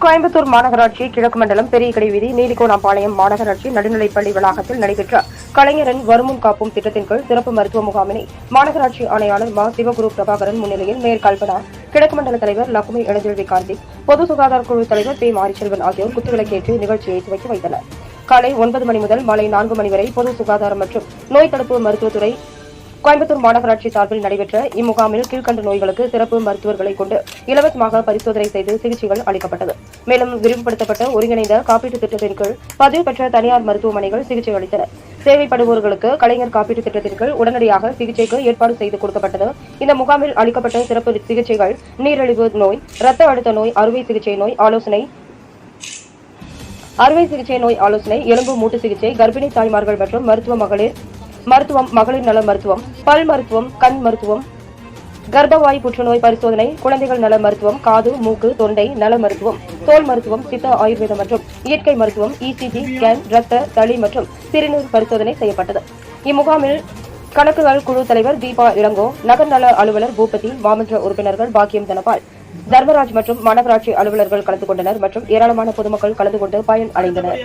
கோயம்புத்தூர் மாநகராட்சி கிழக்கு மண்டலம் பெரியகடை வீதி நீலிகோணாம்பாளையம் மாநகராட்சி நடுநிலைப்பள்ளி வளாகத்தில் நடைபெற்ற கலைஞரின் வருமுன் காப்பும் திட்டத்தின் கீழ் சிறப்பு மருத்துவ முகாமினை மாநகராட்சி ஆணையாளர் மா. சிவகுரு பிரபாகரன் முன்னிலையில் மேயர் கல்பனா கிழக்கு மண்டல தலைவர் லக்குமி இளஞ்செல்வி கார்த்திக் பொது சுகாதார குழு தலைவர் பி. மாரிச்செல்வன் ஆகியோர் குத்துவிளக்கேற்றி நிகழ்ச்சியை துவக்கி வைத்தனர். காலை ஒன்பது மணி முதல் மாலை நான்கு மணி வரை பொது சுகாதாரம் மற்றும் நோய் தடுப்பு மருத்துவத்துறை கோயம்புத்தூர் மாநகராட்சி சார்பில் நடைபெற்ற இம்முகாமில் கீழ்கண்ட நோய்களுக்கு சிறப்பு மருத்துவர்களை கொண்டு இலவசமாக பரிசோதனை செய்து சிகிச்சைகள் அளிக்கப்பட்டது. மேலும் விரிவுபடுத்தப்பட்ட ஒருங்கிணைந்த காப்பீட்டுத் திட்டத்தின் கீழ் பதிவு பெற்ற தனியார் மருத்துவமனைகள் சிகிச்சை அளித்தன. தேவைப்படுபவர்களுக்கு கலைஞர் காப்பீட்டுத் திட்டத்தின் கீழ் உடனடியாக சிகிச்சைக்கு ஏற்பாடு செய்து கொடுக்கப்பட்டது. இந்த முகாமில் அளிக்கப்பட்ட சிறப்பு சிகிச்சைகள் நீரிழிவு நோய் ரத்த அழுத்த நோய் அறுவை சிகிச்சை நோய் ஆலோசனை அறுவை சிகிச்சை நோய் ஆலோசனை எலும்பு மூட்டு சிகிச்சை கர்ப்பிணி தாய்மார்கள் மற்றும் மருத்துவ மகளிர் மருத்துவம் மகளிர் நல மருத்துவம் பல் மருத்துவம் கண் மருத்துவம் கர்ப்பவாய் புற்றுநோய் பரிசோதனை குழந்தைகள் நல மருத்துவம் காது மூக்கு தொண்டை நல மருத்துவம் தோல் மருத்துவம் சித்த ஆயுர்வேதம் மற்றும் இயற்கை மருத்துவம் இசிஜி ஸ்கேன் ரத்த தளி மற்றும் சிறுநீர் பரிசோதனை செய்யப்பட்டது. இம்முகாமில் கணக்குகள் குழு தலைவர் தீபா இளங்கோ நகர் நல அலுவலர் பூபதி மாமன்ற உறுப்பினர்கள் பாக்கியம் தனபால் தர்மராஜ் மற்றும் மாநகராட்சி அலுவலர்கள் கலந்து கொண்டனர் மற்றும் ஏராளமான பொதுமக்கள் கலந்து கொண்டு பயன் அடைந்தனர்.